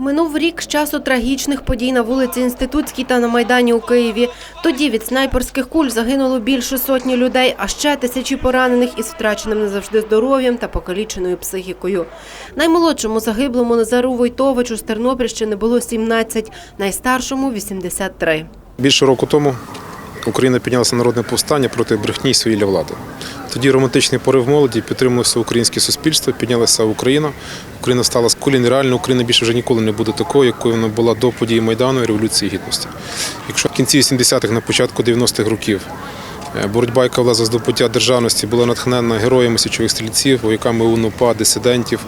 Минув рік з часу трагічних подій на вулиці Інститутській та на Майдані у Києві. Тоді від снайперських куль загинуло більше сотні людей, а ще тисячі поранених із втраченим назавжди здоров'ям та покаліченою психікою. Наймолодшому загиблому Назару Войтовичу з Тернопільщини було 17, найстаршому – 83. Більше року тому Україна піднялася народне повстання проти брехні свавілля влади. Тоді романтичний порив молоді підтримувався українське суспільство, піднялася Україна. Україна стала з колін реально. Україна більше вже ніколи не буде такою, якою вона була до події Майдану і Революції Гідності. Якщо в кінці 80-х, на початку 90-х років е, боротьба, яка була за здобуття державності, була натхненна героями січових стрільців, вояками УНУПА, дисидентів,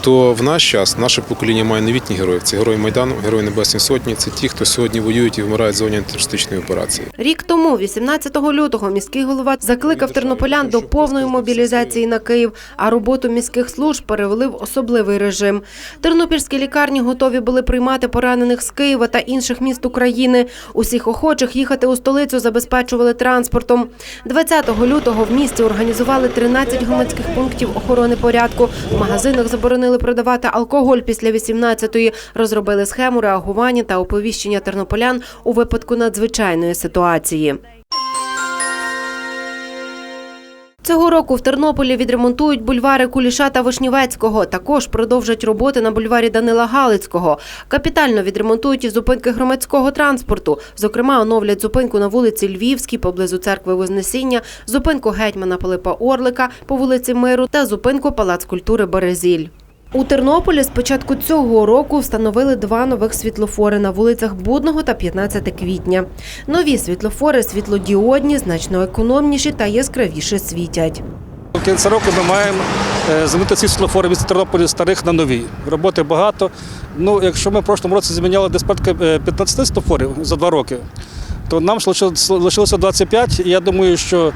то в наш час наше покоління має новітніх героїв. Це герої Майдану, герої Небесної Сотні. Це ті, хто сьогодні воюють і вмирають в зоні антитерористичної операції. Рік тому, 18 лютого, міський голова закликав тернополян до повної мобілізації на Київ, а роботу міських служб перевели в особливий режим. Тернопільські лікарні готові були приймати поранених з Києва та інших міст України. Усіх охочих їхати у столицю забезпечували транспортом. 20 лютого в місті організували 13 громадських пунктів охорони порядку. В магазинах заборонили продавати алкоголь після 18-ї, розробили схему реагування та оповіщення тернополян у випадку надзвичайної ситуації. Цього року в Тернополі відремонтують бульвари Куліша та Вишнівецького. Також продовжать роботи на бульварі Данила Галицького. Капітально відремонтують і зупинки громадського транспорту. Зокрема, оновлять зупинку на вулиці Львівській поблизу церкви Вознесіння, зупинку гетьмана Пилипа Орлика по вулиці Миру та зупинку Палац культури Березіль. У Тернополі з початку цього року встановили два нових світлофори на вулицях Будного та 15 квітня. Нові світлофори світлодіодні, значно економніші та яскравіше світять. В кінці року ми маємо е, замінити ці світлофори від Тернополі старих на нові. Роботи багато. Ну, якщо ми в прошлому році зміняли десь порядка е, 15 світлофорів за два роки, то нам лишилося 25, і я думаю, що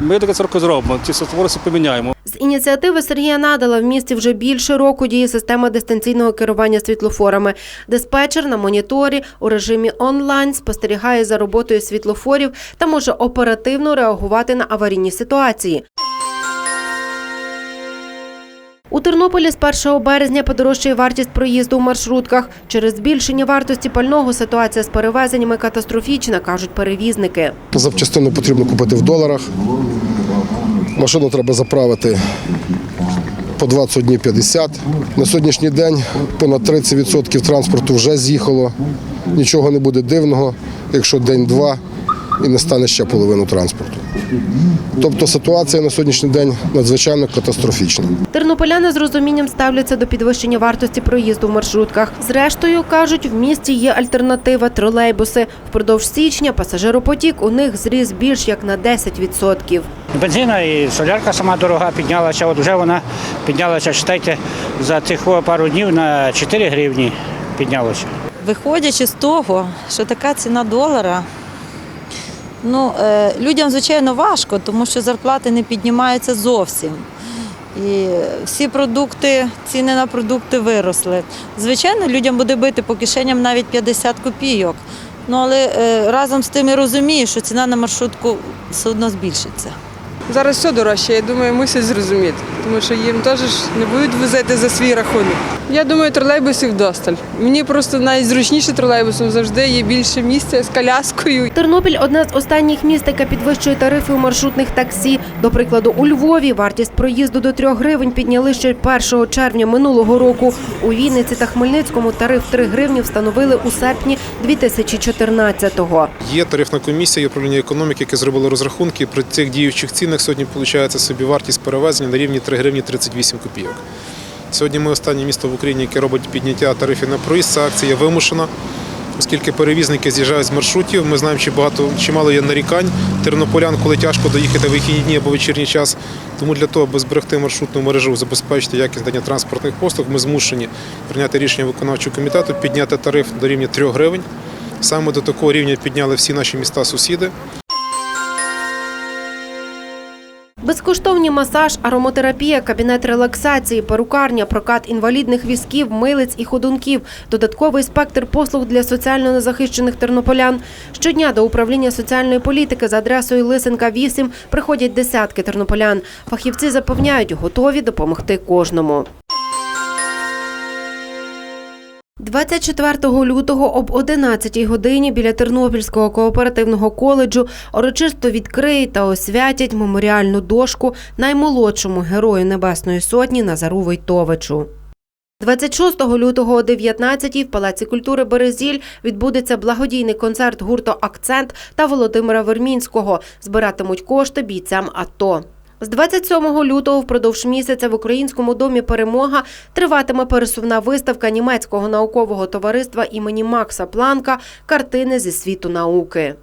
ми таке року зробимо. Ці світлофори поміняємо. З ініціативи Сергія Надала в місті вже більше року діє система дистанційного керування світлофорами. Диспетчер на моніторі у режимі онлайн спостерігає за роботою світлофорів та може оперативно реагувати на аварійні ситуації. У Тернополі з 1 березня подорожчає вартість проїзду у маршрутках. Через збільшення вартості пального ситуація з перевезеннями катастрофічна, кажуть перевізники. Запчастину потрібно купити в доларах. Машину треба заправити по 21 50. На сьогоднішній день понад 30% транспорту вже з'їхало. Нічого не буде дивного, якщо день-два і не стане ще половину транспорту. Тобто ситуація на сьогоднішній день надзвичайно катастрофічна. Тернополяни з розумінням ставляться до підвищення вартості проїзду в маршрутках. Зрештою, кажуть, в місті є альтернатива тролейбуси. Впродовж січня пасажиропотік у них зріс більш як на 10%. Бензина і солярка сама дорога піднялася. От вже вона піднялася, читайте, за цих пару днів на 4 гривні піднялося. Виходячи з того, що така ціна долара, ну, е, людям, звичайно, важко, тому що зарплати не піднімаються зовсім. І всі продукти, ціни на продукти виросли. Звичайно, людям буде бити по кишеням навіть 50 копійок. Ну, але е, разом з тим я розумію, що ціна на маршрутку все одно збільшиться. Зараз все дорожче, я думаю, мусять зрозуміти, тому що їм теж не будуть возити за свій рахунок. Я думаю, тролейбусів досталь. Мені просто найзручніше тролейбусом завжди є більше місця з коляскою. Тернопіль одне з останніх міст, яке підвищує тарифи у маршрутних таксі. До прикладу, у Львові вартість проїзду до 3 гривень підняли ще 1 червня минулого року. У Вінниці та Хмельницькому тариф 3 гривні встановили у серпні 2014-го. Є тарифна комісія, є управління економіки, яке зробило розрахунки. При цих діючих цінах сьогодні виходить собі вартість перевезення на рівні 3 гривні 38 копійок. Сьогодні ми останнє місто в Україні, яке робить підняття тарифів на проїзд. Ця акція вимушена, оскільки перевізники з'їжджають з маршрутів. Ми знаємо, чи багато чимало є нарікань тернополян, коли тяжко доїхати в вихідні дні або вечірній час. Тому для того, аби зберегти маршрутну мережу, забезпечити якість надання транспортних послуг, ми змушені прийняти рішення виконавчого комітету, підняти тариф до рівня 3 гривень. Саме до такого рівня підняли всі наші міста-сусіди. Безкоштовні масаж, аромотерапія, кабінет релаксації, перукарня, прокат інвалідних візків, милиць і ходунків, додатковий спектр послуг для соціально незахищених тернополян. Щодня до управління соціальної політики за адресою Лисенка 8 приходять десятки тернополян. Фахівці запевняють, готові допомогти кожному. 24 лютого об 11 годині біля Тернопільського кооперативного коледжу урочисто відкриють та освятять меморіальну дошку наймолодшому герою Небесної Сотні Назару Войтовичу. 26 лютого о 19 в Палаці культури Березіль відбудеться благодійний концерт гурту Акцент та Володимира Вермінського. Збиратимуть кошти бійцям АТО. З 27 лютого впродовж місяця в Українському домі Перемога триватиме пересувна виставка німецького наукового товариства імені Макса Планка Картини зі світу науки.